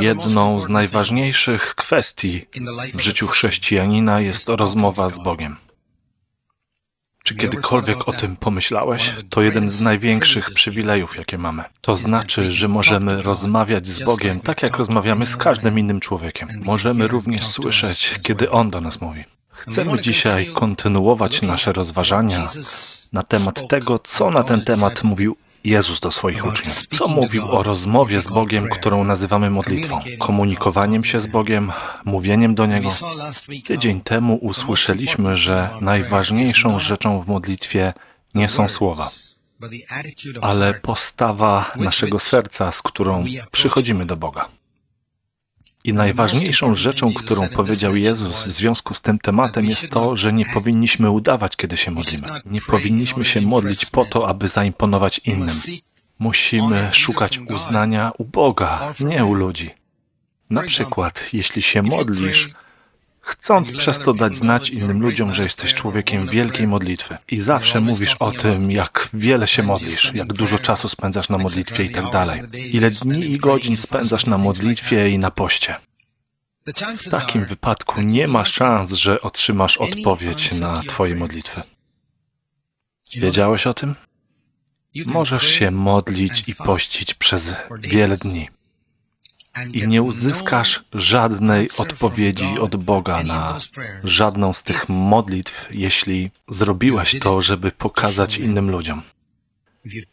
Jedną z najważniejszych kwestii w życiu chrześcijanina jest rozmowa z Bogiem. Czy kiedykolwiek o tym pomyślałeś? To jeden z największych przywilejów, jakie mamy. To znaczy, że możemy rozmawiać z Bogiem tak, jak rozmawiamy z każdym innym człowiekiem. Możemy również słyszeć, kiedy On do nas mówi. Chcemy dzisiaj kontynuować nasze rozważania na temat tego, co na ten temat mówił Jezus do swoich uczniów. Co mówił o rozmowie z Bogiem, którą nazywamy modlitwą? Komunikowaniem się z Bogiem, mówieniem do Niego. Tydzień temu usłyszeliśmy, że najważniejszą rzeczą w modlitwie nie są słowa, ale postawa naszego serca, z którą przychodzimy do Boga. I najważniejszą rzeczą, którą powiedział Jezus w związku z tym tematem, jest to, że nie powinniśmy udawać, kiedy się modlimy. Nie powinniśmy się modlić po to, aby zaimponować innym. Musimy szukać uznania u Boga, nie u ludzi. Na przykład, jeśli się modlisz, chcąc przez to dać znać innym ludziom, że jesteś człowiekiem wielkiej modlitwy. I zawsze mówisz o tym, jak wiele się modlisz, jak dużo czasu spędzasz na modlitwie i tak dalej. Ile dni i godzin spędzasz na modlitwie i na poście. W takim wypadku nie ma szans, że otrzymasz odpowiedź na Twoje modlitwy. Wiedziałeś o tym? Możesz się modlić i pościć przez wiele dni i nie uzyskasz żadnej odpowiedzi od Boga na żadną z tych modlitw, jeśli zrobiłeś to, żeby pokazać innym ludziom.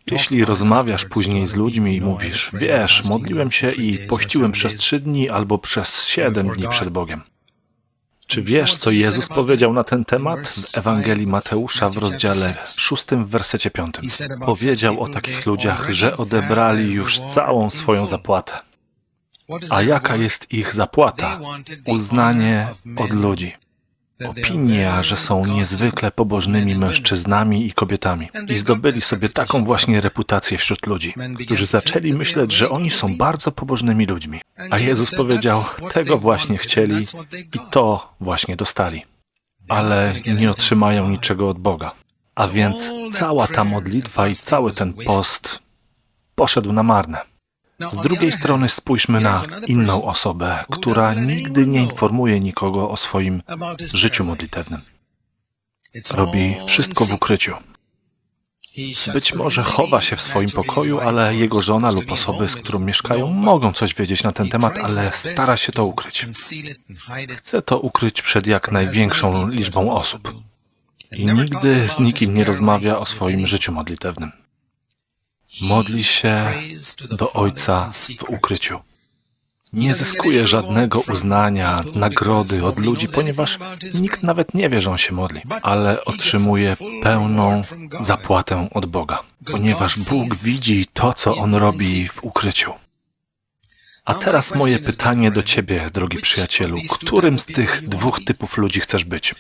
Jeśli rozmawiasz później z ludźmi i mówisz, wiesz, modliłem się i pościłem przez trzy dni albo przez siedem dni przed Bogiem. Czy wiesz, co Jezus powiedział na ten temat w Ewangelii Mateusza w rozdziale szóstym w wersecie piątym? Powiedział o takich ludziach, że odebrali już całą swoją zapłatę. A jaka jest ich zapłata? Uznanie od ludzi. Opinia, że są niezwykle pobożnymi mężczyznami i kobietami. I zdobyli sobie taką właśnie reputację wśród ludzi, którzy zaczęli myśleć, że oni są bardzo pobożnymi ludźmi. A Jezus powiedział, tego właśnie chcieli i to właśnie dostali. Ale nie otrzymają niczego od Boga. A więc cała ta modlitwa i cały ten post poszedł na marne. Z drugiej strony spójrzmy na inną osobę, która nigdy nie informuje nikogo o swoim życiu modlitewnym. Robi wszystko w ukryciu. Być może chowa się w swoim pokoju, ale jego żona lub osoby, z którą mieszkają, mogą coś wiedzieć na ten temat, ale stara się to ukryć. Chce to ukryć przed jak największą liczbą osób. I nigdy z nikim nie rozmawia o swoim życiu modlitewnym. Modli się do Ojca w ukryciu. Nie zyskuje żadnego uznania, nagrody od ludzi, ponieważ nikt nawet nie wie, że on się modli, ale otrzymuje pełną zapłatę od Boga, ponieważ Bóg widzi to, co on robi w ukryciu. A teraz moje pytanie do Ciebie, drogi przyjacielu. Którym z tych dwóch typów ludzi chcesz być?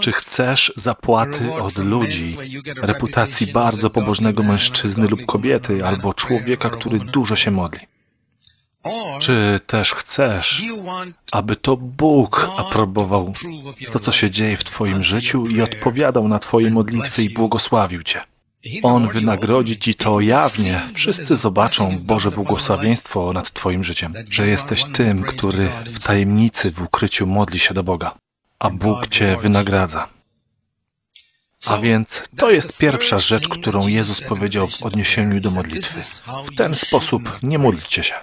Czy chcesz zapłaty od ludzi, reputacji bardzo pobożnego mężczyzny lub kobiety, albo człowieka, który dużo się modli? Czy też chcesz, aby to Bóg aprobował to, co się dzieje w Twoim życiu i odpowiadał na Twoje modlitwy i błogosławił Cię? On wynagrodzi Ci to jawnie. Wszyscy zobaczą Boże błogosławieństwo nad Twoim życiem, że jesteś tym, który w tajemnicy, w ukryciu modli się do Boga, a Bóg Cię wynagradza. A więc to jest pierwsza rzecz, którą Jezus powiedział w odniesieniu do modlitwy. W ten sposób nie módlcie się.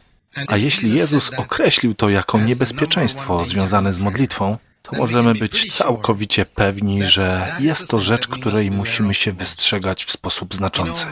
A jeśli Jezus określił to jako niebezpieczeństwo związane z modlitwą, to możemy być całkowicie pewni, że jest to rzecz, której musimy się wystrzegać w sposób znaczący.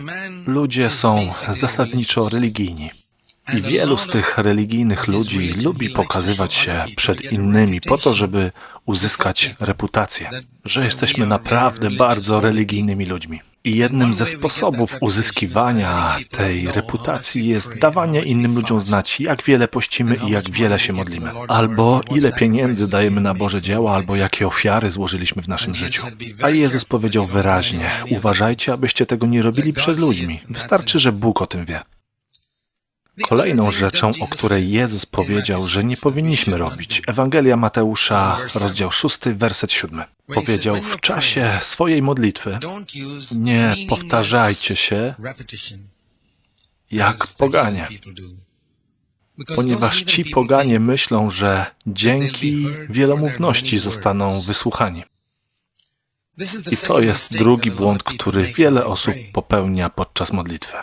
Ludzie są zasadniczo religijni. I wielu z tych religijnych ludzi lubi pokazywać się przed innymi po to, żeby uzyskać reputację, że jesteśmy naprawdę bardzo religijnymi ludzi. I jednym ze sposobów uzyskiwania tej reputacji jest dawanie innym ludziom znać, jak wiele pościmy i jak wiele się modlimy, albo ile pieniędzy dajemy na Boże dzieła, albo jakie ofiary złożyliśmy w naszym życiu. A Jezus powiedział wyraźnie: Uważajcie, abyście tego nie robili przed ludźmi. Wystarczy, że Bóg o tym wie. Kolejną rzeczą, o której Jezus powiedział, że nie powinniśmy robić, Ewangelia Mateusza, rozdział 6, werset 7. Powiedział, w czasie swojej modlitwy nie powtarzajcie się jak poganie. ponieważ ci poganie myślą, że dzięki wielomówności zostaną wysłuchani. I to jest drugi błąd, który wiele osób popełnia podczas modlitwy.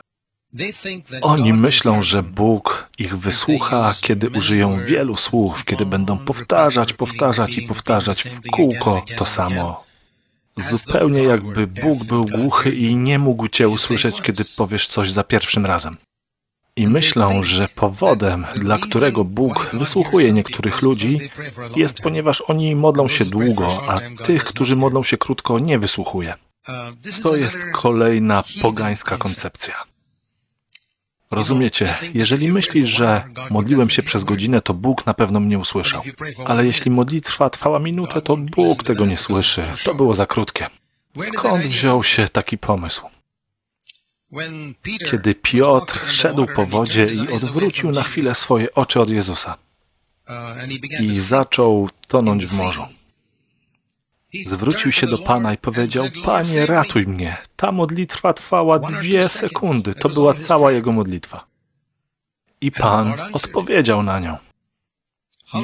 Oni myślą, że Bóg ich wysłucha, kiedy użyją wielu słów, kiedy będą powtarzać, powtarzać i powtarzać w kółko to samo. Zupełnie jakby Bóg był głuchy i nie mógł Cię usłyszeć, kiedy powiesz coś za pierwszym razem. I myślą, że powodem, dla którego Bóg wysłuchuje niektórych ludzi, jest ponieważ oni modlą się długo, a tych, którzy modlą się krótko, nie wysłuchuje. To jest kolejna pogańska koncepcja. Rozumiecie, jeżeli myślisz, że modliłem się przez godzinę, to Bóg na pewno mnie usłyszał. Ale jeśli modlitwa trwała minutę, to Bóg tego nie słyszy. To było za krótkie. Skąd wziął się taki pomysł? Kiedy Piotr szedł po wodzie i odwrócił na chwilę swoje oczy od Jezusa i zaczął tonąć w morzu. Zwrócił się do Pana i powiedział: Panie, ratuj mnie. Ta modlitwa trwała dwie sekundy. To była cała jego modlitwa. I Pan odpowiedział na nią.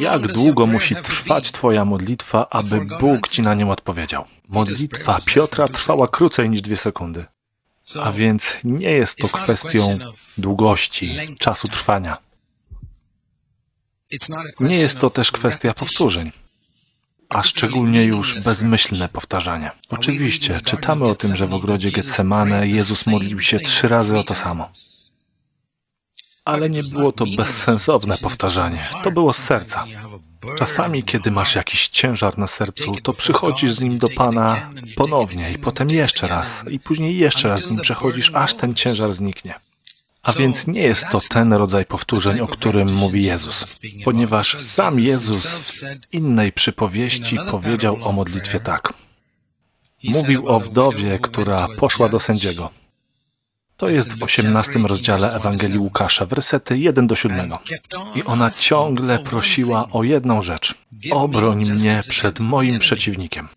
Jak długo musi trwać Twoja modlitwa, aby Bóg Ci na nią odpowiedział? Modlitwa Piotra trwała krócej niż dwie sekundy. A więc nie jest to kwestią długości, czasu trwania. Nie jest to też kwestia powtórzeń a szczególnie już bezmyślne powtarzanie. Oczywiście, czytamy o tym, że w ogrodzie Getsemane Jezus modlił się trzy razy o to samo. Ale nie było to bezsensowne powtarzanie, to było z serca. Czasami, kiedy masz jakiś ciężar na sercu, to przychodzisz z nim do Pana ponownie i potem jeszcze raz, i później jeszcze raz z nim przechodzisz, aż ten ciężar zniknie. A więc nie jest to ten rodzaj powtórzeń, o którym mówi Jezus, ponieważ sam Jezus w innej przypowieści powiedział o modlitwie tak. Mówił o wdowie, która poszła do sędziego. To jest w 18 rozdziale Ewangelii Łukasza, wersety 1 do 7. I ona ciągle prosiła o jedną rzecz. Obroń mnie przed moim przeciwnikiem.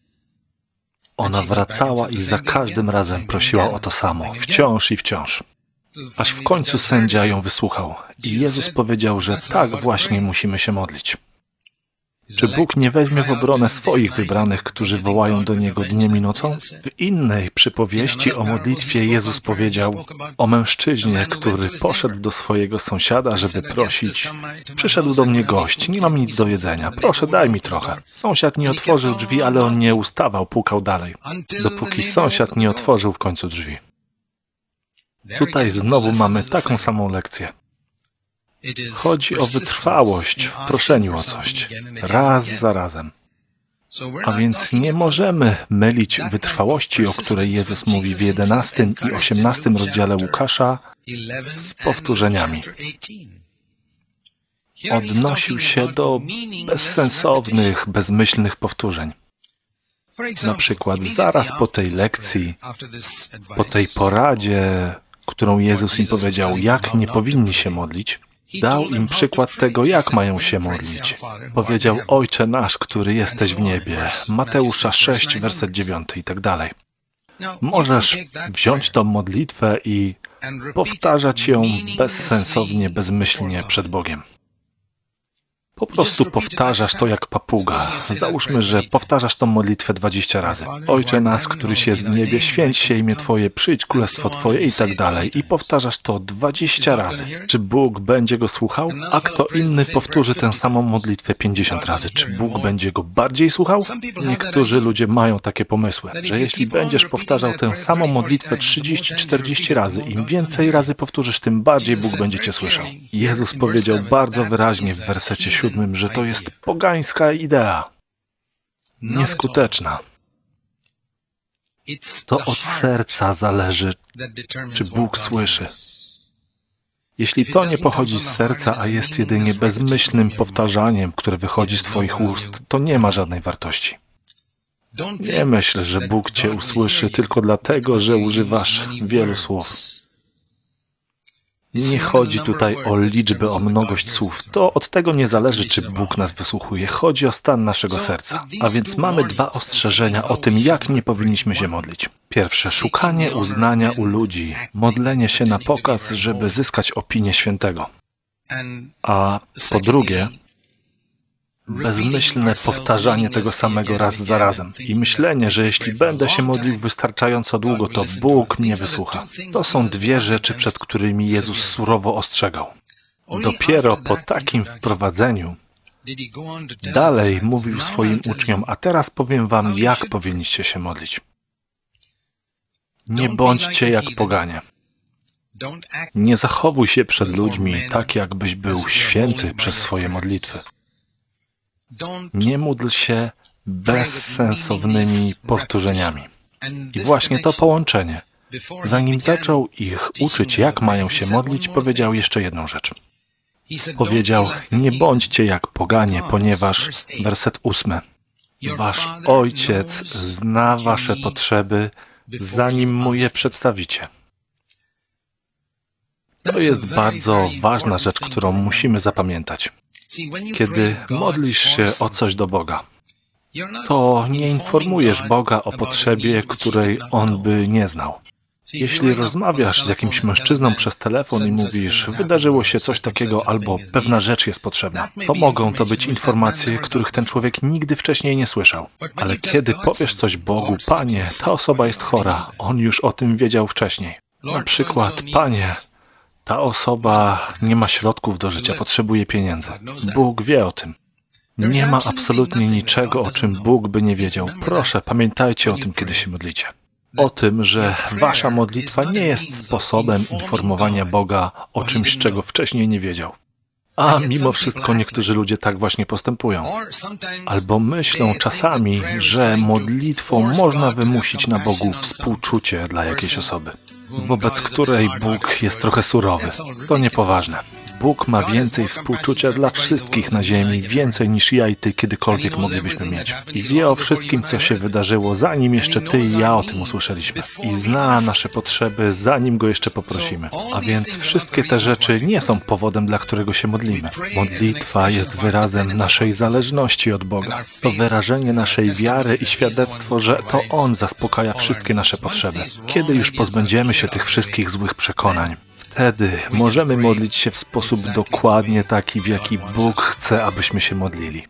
Ona wracała i za każdym razem prosiła o to samo, wciąż i wciąż. Aż w końcu sędzia ją wysłuchał i Jezus powiedział, że tak właśnie musimy się modlić. Czy Bóg nie weźmie w obronę swoich wybranych, którzy wołają do Niego dniem i nocą? W innej przypowieści o modlitwie Jezus powiedział o mężczyźnie, który poszedł do swojego sąsiada, żeby prosić. Przyszedł do mnie gość, nie mam nic do jedzenia, proszę daj mi trochę. Sąsiad nie otworzył drzwi, ale on nie ustawał, pukał dalej, dopóki sąsiad nie otworzył w końcu drzwi. Tutaj znowu mamy taką samą lekcję. Chodzi o wytrwałość w proszeniu o coś, raz za razem. A więc nie możemy mylić wytrwałości, o której Jezus mówi w 11 i 18 rozdziale Łukasza, z powtórzeniami. Odnosił się do bezsensownych, bezmyślnych powtórzeń. Na przykład zaraz po tej lekcji, po tej poradzie, którą Jezus im powiedział, jak nie powinni się modlić, dał im przykład tego, jak mają się modlić. Powiedział, Ojcze nasz, który jesteś w niebie, Mateusza 6, werset 9 i tak dalej. Możesz wziąć tą modlitwę i powtarzać ją bezsensownie, bezmyślnie przed Bogiem. Po prostu powtarzasz to jak papuga. Załóżmy, że powtarzasz tą modlitwę 20 razy. Ojcze nas, któryś jest w niebie, święć się imię Twoje, przyjdź królestwo Twoje i tak dalej. I powtarzasz to 20 razy. Czy Bóg będzie go słuchał? A kto inny powtórzy tę samą modlitwę 50 razy? Czy Bóg będzie go bardziej słuchał? Niektórzy ludzie mają takie pomysły, że jeśli będziesz powtarzał tę samą modlitwę 30-40 razy, im więcej razy powtórzysz, tym bardziej Bóg będzie Cię słyszał. Jezus powiedział bardzo wyraźnie w wersecie 7 siódmym, że to jest pogańska idea. Nieskuteczna. To od serca zależy, czy Bóg słyszy. Jeśli to nie pochodzi z serca, a jest jedynie bezmyślnym powtarzaniem, które wychodzi z Twoich ust, to nie ma żadnej wartości. Nie myśl, że Bóg Cię usłyszy tylko dlatego, że używasz wielu słów. Nie chodzi tutaj o liczbę, o mnogość słów. To od tego nie zależy, czy Bóg nas wysłuchuje. Chodzi o stan naszego serca. A więc mamy dwa ostrzeżenia o tym, jak nie powinniśmy się modlić. Pierwsze, szukanie uznania u ludzi, modlenie się na pokaz, żeby zyskać opinię świętego. A po drugie, bezmyślne powtarzanie tego samego raz za razem i myślenie, że jeśli będę się modlił wystarczająco długo, to Bóg mnie wysłucha. To są dwie rzeczy, przed którymi Jezus surowo ostrzegał. Dopiero po takim wprowadzeniu dalej mówił swoim uczniom, a teraz powiem wam, jak powinniście się modlić. Nie bądźcie jak poganie. Nie zachowuj się przed ludźmi tak, jakbyś był święty przez swoje modlitwy. Nie módl się bezsensownymi powtórzeniami. I właśnie to połączenie. Zanim zaczął ich uczyć, jak mają się modlić, powiedział jeszcze jedną rzecz. Powiedział, nie bądźcie jak poganie, ponieważ, werset ósmy, wasz ojciec zna wasze potrzeby, zanim mu je przedstawicie. To jest bardzo ważna rzecz, którą musimy zapamiętać. Kiedy modlisz się o coś do Boga, to nie informujesz Boga o potrzebie, której On by nie znał. Jeśli rozmawiasz z jakimś mężczyzną przez telefon i mówisz, wydarzyło się coś takiego albo pewna rzecz jest potrzebna, to mogą to być informacje, których ten człowiek nigdy wcześniej nie słyszał. Ale kiedy powiesz coś Bogu, Panie, ta osoba jest chora, on już o tym wiedział wcześniej. Na przykład, Panie, ta osoba nie ma środków do życia, potrzebuje pieniędzy. Bóg wie o tym. Nie ma absolutnie niczego, o czym Bóg by nie wiedział. Proszę, pamiętajcie o tym, kiedy się modlicie. O tym, że wasza modlitwa nie jest sposobem informowania Boga o czymś, czego wcześniej nie wiedział. A mimo wszystko niektórzy ludzie tak właśnie postępują. Albo myślą czasami, że modlitwą można wymusić na Bogu współczucie dla jakiejś osoby, wobec której Bóg jest trochę surowy. To niepoważne. Bóg ma więcej współczucia dla wszystkich na ziemi, więcej niż ja i ty kiedykolwiek moglibyśmy mieć. I wie o wszystkim, co się wydarzyło, zanim jeszcze ty i ja o tym usłyszeliśmy. I zna nasze potrzeby, zanim go jeszcze poprosimy. A więc wszystkie te rzeczy nie są powodem, dla którego się modlimy. Modlitwa jest wyrazem naszej zależności od Boga. To wyrażenie naszej wiary i świadectwo, że to On zaspokaja wszystkie nasze potrzeby. Kiedy już pozbędziemy się tych wszystkich złych przekonań, Wtedy możemy modlić się w sposób dokładnie taki, w jaki Bóg chce, abyśmy się modlili.